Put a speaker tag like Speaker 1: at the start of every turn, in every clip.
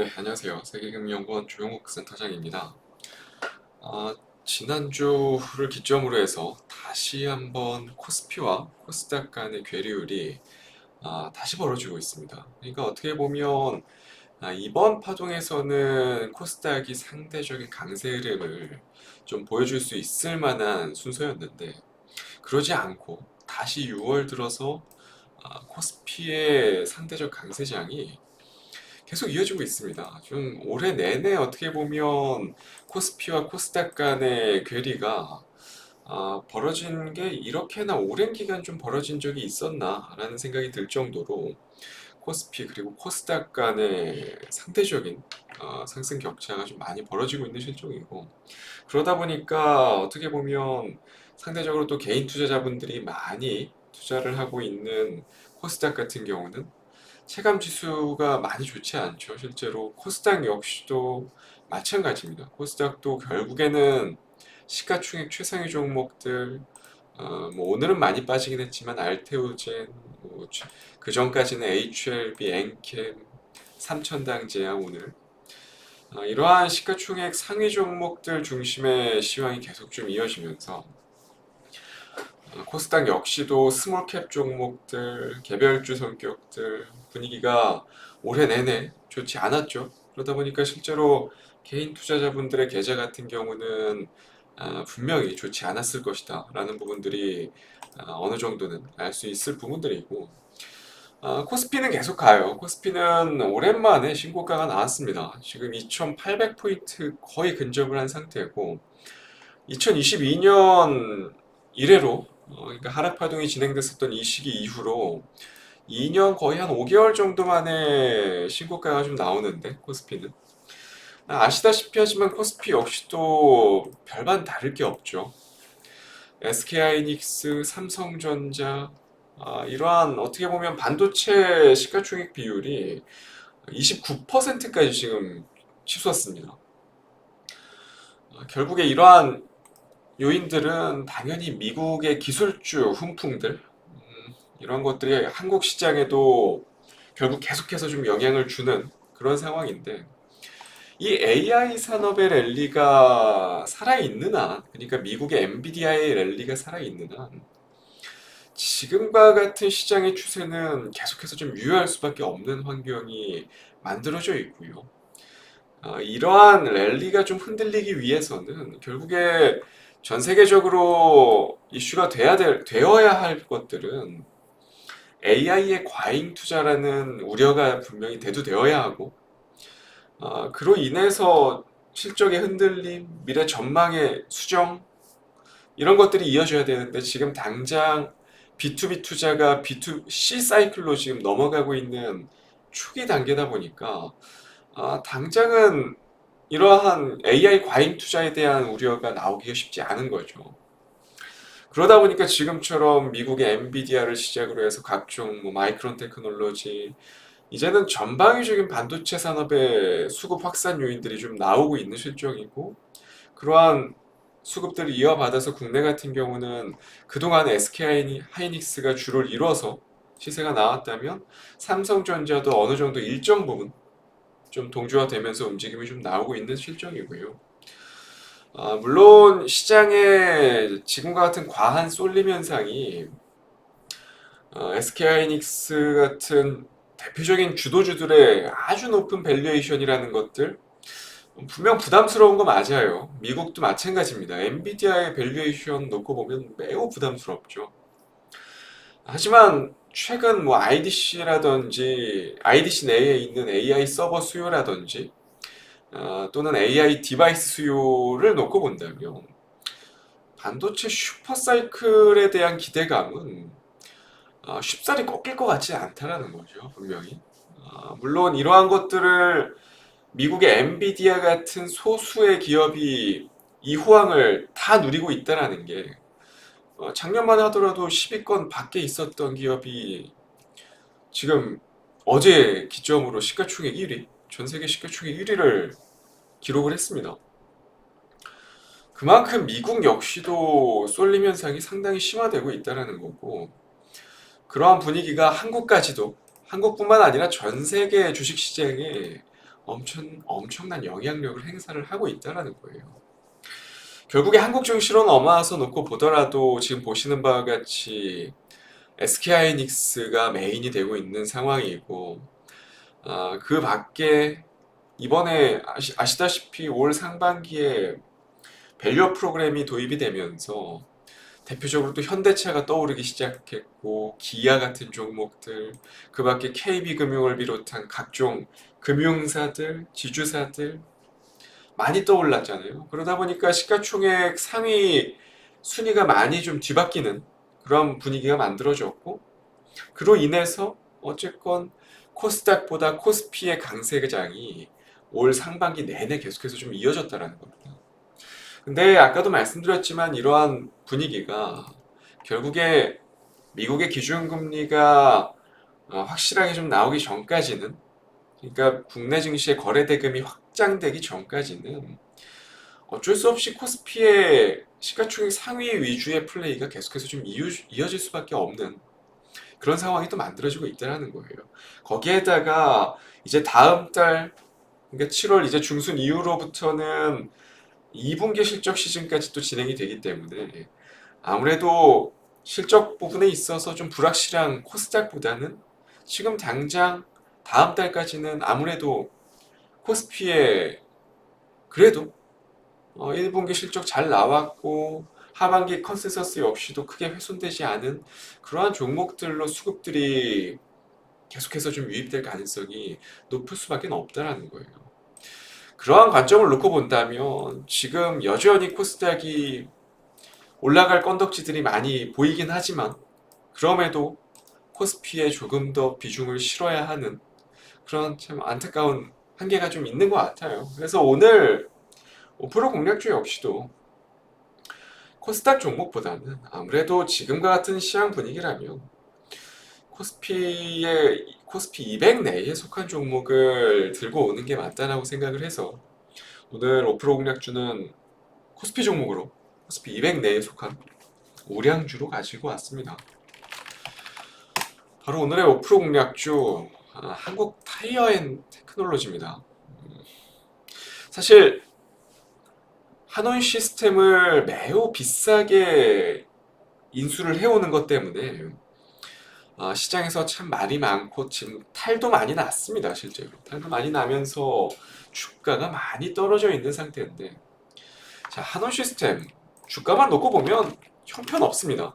Speaker 1: 네, 안녕하세요. 세계금융연구원 조용욱 센터장입니다. 아, 지난주를 기점으로 해서 다시 한번 코스피와 코스닥 간의 괴리율이 아, 다시 벌어지고 있습니다. 그러니까 어떻게 보면 아, 이번 파동에서는 코스닥이 상대적인 강세 흐름을 좀 보여줄 수 있을 만한 순서였는데 그러지 않고 다시 6월 들어서 아, 코스피의 상대적 강세장이 계속 이어지고 있습니다. 좀 올해 내내 어떻게 보면 코스피와 코스닥 간의 괴리가 아, 벌어진 게 이렇게나 오랜 기간 좀 벌어진 적이 있었나라는 생각이 들 정도로 코스피 그리고 코스닥 간의 상대적인 어, 상승 격차가 좀 많이 벌어지고 있는 실정이고 그러다 보니까 어떻게 보면 상대적으로 또 개인 투자자분들이 많이 투자를 하고 있는 코스닥 같은 경우는 체감 지수가 많이 좋지 않죠. 실제로 코스닥 역시도 마찬가지입니다. 코스닥도 결국에는 시가총액 최상위 종목들 어, 뭐 오늘은 많이 빠지긴 했지만 알테오젠 뭐 그 전까지는 HLB, 엔캠, 삼천당제야 오늘 어, 이러한 시가총액 상위 종목들 중심의 시황이 계속 좀 이어지면서 어, 코스닥 역시도 스몰캡 종목들, 개별주 성격들 분위기가 올해 내내 좋지 않았죠. 그러다 보니까 실제로 개인 투자자분들의 계좌 같은 경우는 아, 분명히 좋지 않았을 것이다 라는 부분들이 아, 어느 정도는 알 수 있을 부분들이고 아, 코스피는 계속 가요. 코스피는 오랜만에 신고가가 나왔습니다. 지금 2800포인트 거의 근접을 한 상태고 2022년 이래로 어, 그러니까 하락 파동이 진행됐었던 이 시기 이후로 2년 거의 한 5개월 정도 만에 신고가가 좀 나오는데 코스피는 아시다시피 하지만 코스피 역시도 별반 다를 게 없죠. SK하이닉스, 삼성전자 아, 이러한 어떻게 보면 반도체 시가총액 비율이 29%까지 지금 치솟았습니다. 아, 결국에 이러한 요인들은 당연히 미국의 기술주 훈풍들 음, 이런 것들이 한국 시장에도 결국 계속해서 좀 영향을 주는 그런 상황인데 이 AI 산업의 랠리가 살아있는 한 그러니까 미국의 엔비디아의 랠리가 살아있는 한 지금과 같은 시장의 추세는 계속해서 좀 유효할 수밖에 없는 환경이 만들어져 있고요. 어, 이러한 랠리가 좀 흔들리기 위해서는 결국에 전 세계적으로 이슈가 돼야 될, 되어야 할 것들은 AI의 과잉 투자라는 우려가 분명히 대두되어야 하고, 어, 그로 인해서 실적의 흔들림, 미래 전망의 수정, 이런 것들이 이어져야 되는데 지금 당장 B2B 투자가 B2C 사이클로 지금 넘어가고 있는 초기 단계다 보니까 아, 당장은 이러한 AI 과잉 투자에 대한 우려가 나오기가 쉽지 않은 거죠. 그러다 보니까 지금처럼 미국의 엔비디아를 시작으로 해서 각종 뭐 마이크론 테크놀로지 이제는 전방위적인 반도체 산업의 수급 확산 요인들이 좀 나오고 있는 실정이고 그러한 수급들을 이어받아서 국내 같은 경우는 그동안 SK 하이닉스가 주를 이뤄서 시세가 나왔다면 삼성전자도 어느 정도 일정 부분 좀 동조화되면서 움직임이 좀 나오고 있는 실정이고요. 아, 물론 시장에 지금과 같은 과한 쏠림 현상이 어, SK하이닉스 같은 대표적인 주도주들의 아주 높은 밸류에이션이라는 것들 분명 부담스러운 거 맞아요. 미국도 마찬가지입니다. 엔비디아의 밸류에이션 놓고 보면 매우 부담스럽죠. 하지만 최근 뭐 IDC라든지 IDC 내에 있는 AI 서버 수요라든지 어, 또는 AI 디바이스 수요를 놓고 본다면 반도체 슈퍼사이클에 대한 기대감은 어, 쉽사리 꺾일 것 같지 않다라는 거죠, 분명히. 어, 물론 이러한 것들을 미국의 엔비디아 같은 소수의 기업이 이 호황을 다 누리고 있다라는 게 어, 작년만 하더라도 10위권 밖에 있었던 기업이 지금 어제 기점으로 시가총액 1위, 전 세계 시가총액 1위를 기록을 했습니다. 그만큼 미국 역시도 쏠림 현상이 상당히 심화되고 있다는 거고 그러한 분위기가 한국까지도 한국뿐만 아니라 전 세계 주식시장에 엄청 엄청난 영향력을 행사를 하고 있다라는 거예요. 결국에 한국 증시로 넘어와서 놓고 보더라도 지금 보시는 바와 같이 SK하이닉스가 메인이 되고 있는 상황이고 아, 그 밖에 이번에 아시, 아시다시피 올 상반기에 밸류업 프로그램이 도입이 되면서 대표적으로 또 현대차가 떠오르기 시작했고 기아 같은 종목들 그 밖에 KB금융을 비롯한 각종 금융사들, 지주사들 많이 떠올랐잖아요. 그러다 보니까 시가총액 상위 순위가 많이 좀 뒤바뀌는 그런 분위기가 만들어졌고 그로 인해서 어쨌건 코스닥보다 코스피의 강세장이 올 상반기 내내 계속해서 좀 이어졌다라는 겁니다. 근데 아까도 말씀드렸지만 이러한 분위기가 결국에 미국의 기준금리가 어, 확실하게 좀 나오기 전까지는 그러니까 국내 증시의 거래 대금이 확 장되기 전까지는 어쩔 수 없이 코스피의 시가총액 상위 위주의 플레이가 계속해서 좀 이어, 이어질 수밖에 없는 그런 상황이 또 만들어지고 있다는 거예요. 거기에다가 이제 다음 달 그러니까 7월 이제 중순 이후로부터는 2분기 실적 시즌까지 또 진행이 되기 때문에 아무래도 실적 부분에 있어서 좀 불확실한 코스닥보다는 지금 당장 다음 달까지는 아무래도 코스피에 그래도 어, 1분기 실적 잘 나왔고 하반기 컨센서스 역시도 크게 훼손되지 않은 그러한 종목들로 수급들이 계속해서 좀 유입될 가능성이 높을 수밖에 없다라는 거예요. 그러한 관점을 놓고 본다면 지금 여전히 코스닥이 올라갈 건덕지들이 많이 보이긴 하지만 그럼에도 코스피에 조금 더 비중을 실어야 하는 그런 참 안타까운 한계가 좀 있는 것 같아요. 그래서 오늘 5% 공략주 역시도 코스닥 종목보다는 아무래도 지금과 같은 시장 분위기라면 코스피의 코스피 200 내에 속한 종목을 들고 오는 게 맞다라고 생각을 해서 오늘 5% 공략주는 코스피 종목으로 코스피 200 내에 속한 우량주로 가지고 왔습니다. 바로 오늘의 5% 공략주 아, 한국 타이어 앤 테크놀로지입니다. 음, 사실 한원 시스템을 매우 비싸게 인수를 해오는 것 때문에 아, 시장에서 참 말이 많고 지금 탈도 많이 났습니다 실제로. 탈도 많이 나면서 주가가 많이 떨어져 있는 상태인데 자 한원 시스템 주가만 놓고 보면 형편 없습니다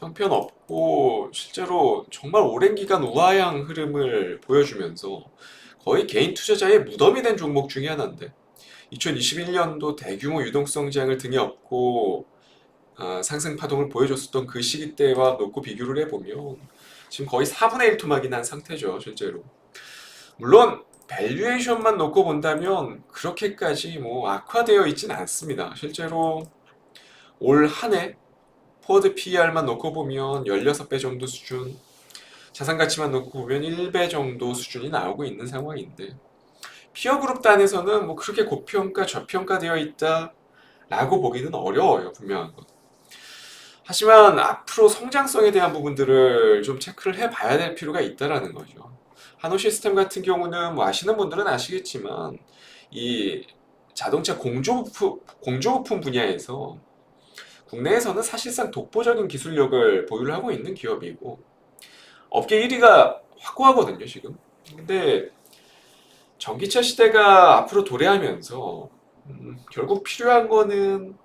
Speaker 1: 형편없고 실제로 정말 오랜 기간 우하향 흐름을 보여주면서 거의 개인 투자자의 무덤이 된 종목 중에 하나인데 2021년도 대규모 유동성 장을 등에 업고 아, 상승 파동을 보여줬었던 그 시기 때와 놓고 비교를 해보면 지금 거의 4분의 1 토막이 난 상태죠 실제로. 물론 밸류에이션만 놓고 본다면 그렇게까지 뭐 악화되어 있진 않습니다. 실제로 올 한해 포워드 PER만 놓고 보면 16배 정도 수준 자산 가치만 놓고 보면 1배 정도 수준이 나오고 있는 상황인데 피어 그룹 단에서는 뭐 그렇게 고평가 저평가되어 있다라고 보기는 어려워요 분명한 것. 하지만 앞으로 성장성에 대한 부분들을 좀 체크를 해봐야 될 필요가 있다라는 거죠. 한호 시스템 같은 경우는 뭐 아시는 분들은 아시겠지만 이 자동차 공조부품, 공조부품 분야에서 국내에서는 사실상 독보적인 기술력을 보유를 하고 있는 기업이고 업계 1위가 확고하거든요 지금. 근데 전기차 시대가 앞으로 도래하면서 음, 결국 필요한 거는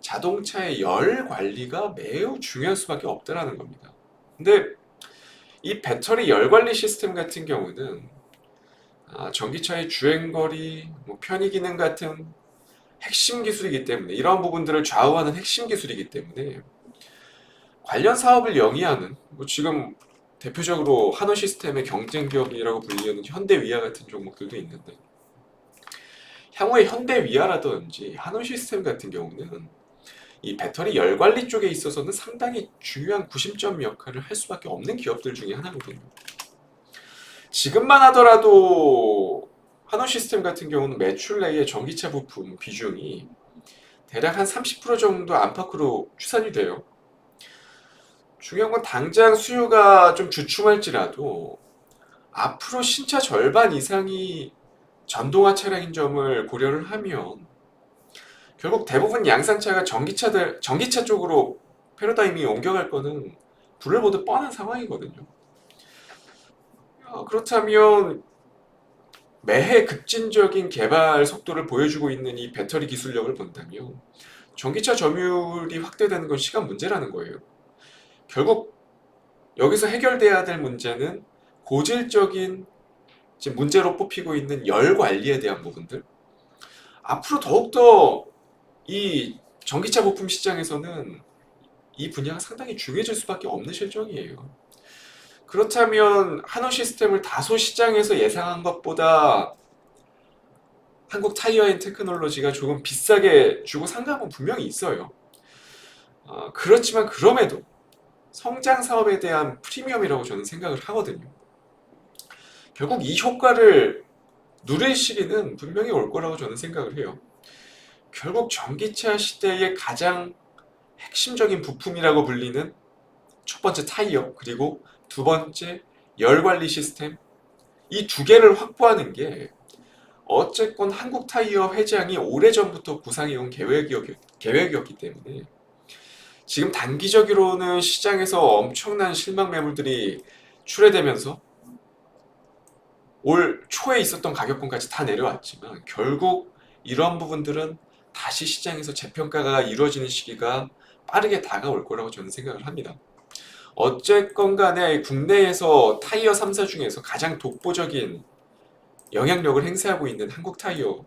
Speaker 1: 자동차의 열 관리가 매우 중요할 수밖에 없다라는 겁니다. 근데 이 배터리 열 관리 시스템 같은 경우는 아, 전기차의 주행거리, 뭐 편의 기능 같은 핵심 기술이기 때문에 이러한 부분들을 좌우하는 핵심 기술이기 때문에 관련 사업을 영위하는 뭐 지금 대표적으로 한원 시스템의 경쟁 기업이라고 불리는 현대위아 같은 종목들도 있는데 향후에 현대위아라든지 한원 시스템 같은 경우는 이 배터리 열 관리 쪽에 있어서는 상당히 중요한 구심점 역할을 할 수밖에 없는 기업들 중에 하나거든요. 지금만 하더라도 한원 시스템 같은 경우는 매출 내의 전기차 부품 비중이 대략 한 30% 정도 안팎으로 추산이 돼요. 중요한 건 당장 수요가 좀 주춤할지라도 앞으로 신차 절반 이상이 전동화 차량인 점을 고려를 하면 결국 대부분 양산차가 전기차들 전기차 쪽으로 패러다임이 옮겨갈 거는 불을 보듯 뻔한 상황이거든요. 어, 그렇다면 매해 급진적인 개발 속도를 보여주고 있는 이 배터리 기술력을 본다면 전기차 점유율이 확대되는 건 시간 문제라는 거예요. 결국 여기서 해결돼야 될 문제는 고질적인 지금 문제로 뽑히고 있는 열 관리에 대한 부분들. 앞으로 더욱더 이 전기차 부품 시장에서는 이 분야가 상당히 중요해질 수밖에 없는 실정이에요. 그렇다면 한우 시스템을 다소 시장에서 예상한 것보다 한국 타이어 앤 테크놀로지가 조금 비싸게 주고 산 감은 분명히 있어요. 아, 그렇지만 그럼에도 성장 사업에 대한 프리미엄이라고 저는 생각을 하거든요. 결국 이 효과를 누릴 시기는 분명히 올 거라고 저는 생각을 해요. 결국 전기차 시대의 가장 핵심적인 부품이라고 불리는 첫 번째 타이어, 그리고 두 번째 열 관리 시스템. 이 두 개를 확보하는 게 어쨌건 한국 타이어 회장이 오래전부터 구상해온 계획이었기, 계획이었기 때문에 지금 단기적으로는 시장에서 엄청난 실망 매물들이 출회되면서 올 초에 있었던 가격권까지 다 내려왔지만 결국 이런 부분들은 다시 시장에서 재평가가 이루어지는 시기가 빠르게 다가올 거라고 저는 생각을 합니다. 어쨌건 간에 국내에서 타이어 3사 중에서 가장 독보적인 영향력을 행사하고 있는 한국 타이어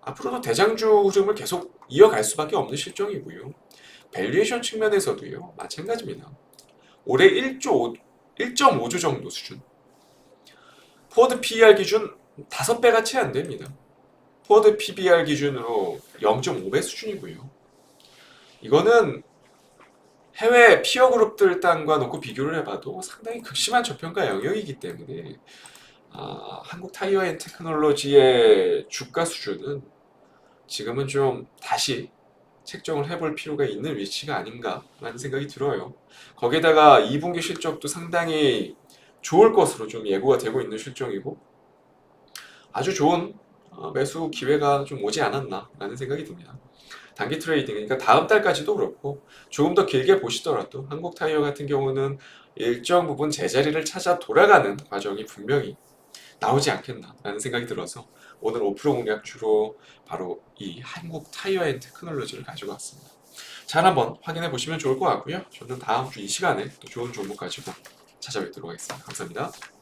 Speaker 1: 앞으로도 대장주 흐름을 계속 이어갈 수밖에 없는 실정이고요. 밸류에이션 측면에서도요. 마찬가지입니다. 올해 1조 1.5조 정도 수준. 포드 PER 기준 5배가 채 안 됩니다. 포드 PBR 기준으로 0.5배 수준이고요. 이거는 해외 피어 그룹들 땅과 놓고 비교를 해봐도 상당히 극심한 저평가 영역이기 때문에 아, 한국 타이어 앤 테크놀로지의 주가 수준은 지금은 좀 다시 책정을 해볼 필요가 있는 위치가 아닌가라는 생각이 들어요. 거기에다가 2분기 실적도 상당히 좋을 것으로 좀 예고가 되고 있는 실정이고 아주 좋은 어, 매수 기회가 좀 오지 않았나라는 생각이 듭니다. 단기 트레이딩, 그러니까 다음 달까지도 그렇고 조금 더 길게 보시더라도 한국 타이어 같은 경우는 일정 부분 제자리를 찾아 돌아가는 과정이 분명히 나오지 않겠나라는 생각이 들어서 오늘 5% 공략주로 바로 이 한국 타이어 앤 테크놀로지를 가지고 왔습니다. 잘 한번 확인해 보시면 좋을 것 같고요. 저는 다음 주 이 시간에 또 좋은 종목 가지고 찾아뵙도록 하겠습니다. 감사합니다.